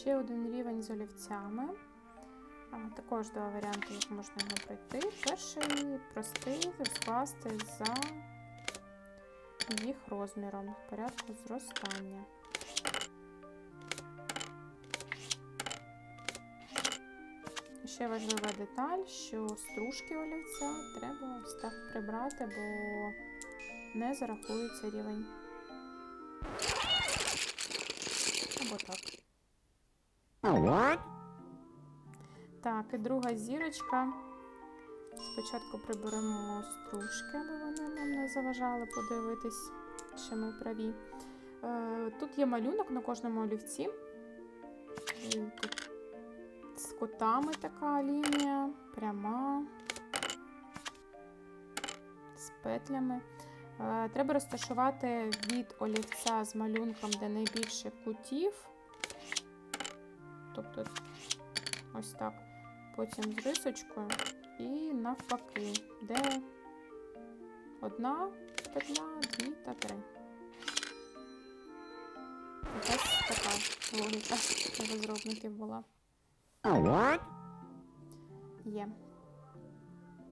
Ще один рівень з олівцями. Також два варіанти, як можна його пройти. Перший простий розкласти за їх розміром в порядку зростання. Ще важлива деталь, що стружки олівця треба ось так прибрати, бо не зарахується рівень. Або так. Так, і друга зірочка. Спочатку приберемо стружки, аби вони нам не заважали подивитись, чи ми праві. Е, тут є малюнок на кожному олівці. Тут з кутами така лінія, пряма, з петлями. Е, треба розташувати від олівця з малюнком, де найбільше кутів. Тобто ось так. Потім з рисочкою і навпаки, де одна петля, дві та три. Ось така логіка розробників була. Є.